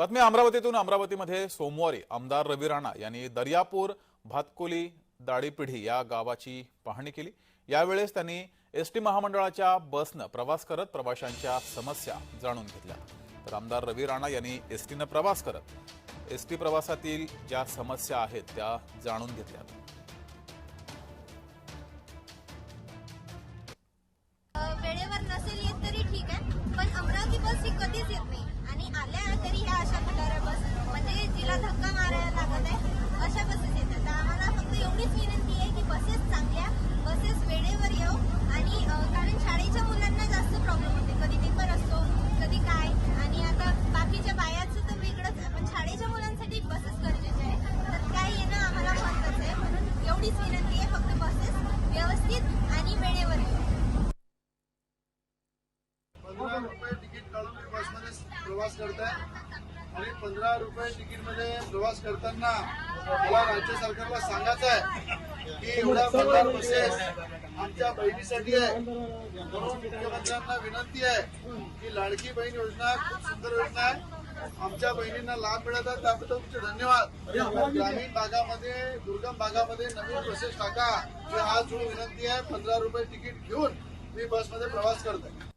बातमी अमरावतीतून. अमरावतीमध्ये सोमवारी आमदार रवी राणा यांनी दर्यापूर भातकोली दाडीपिढी या गावाची पाहणी केली. यावेळेस त्यांनी एसटी महामंडळाच्या बसनं प्रवास करत प्रवाशांच्या समस्या जाणून घेतल्या. तर आमदार रवी राणा यांनी एसटीनं प्रवास करत एसटी प्रवासातील ज्या समस्या आहेत त्या जाणून घेतल्या म्हणजे धक्का मारायला लागत आहे. अशा बसेस येतात तर आम्हाला फक्त एवढीच विनंती आहे की बसेस चांगल्या बसेस वेळेवर येऊ आणि कारण शाळेच्या मुलांना जास्त प्रॉब्लेम होते. कधी पेपर असतो कधी काय. आणि आता बाकीच्या बायाचं तर वेगळंच पण शाळेच्या मुलांसाठी बसेस गरजेचे आहे. तर काय येणं आम्हाला महत्वाचं आहे. म्हणून एवढीच विनंती आहे. फक्त बसेस व्यवस्थित आणि वेळेवर येऊ. पंधरा रुपये तिकीट काढून मी बसमध्ये प्रवास करताय. आणि पंधरा रुपये तिकीटमध्ये प्रवास करताना मला राज्य सरकारला सांगायचं आहे की एवढ्या पंधरा बसेस आमच्या बहिणीसाठी आहे. म्हणून मुख्यमंत्र्यांना विनंती आहे की लाडकी बहीण योजना खूप सुंदर योजना आहे. आमच्या बहिणींना लाभ मिळत आहे. त्याबद्दल तुमचे धन्यवाद. ग्रामीण भागामध्ये दुर्गम भागामध्ये नवीन बसेस टाका. ही आज जो विनंती आहे. पंधरा रुपये तिकीट घेऊन मी बसमध्ये प्रवास करत आहे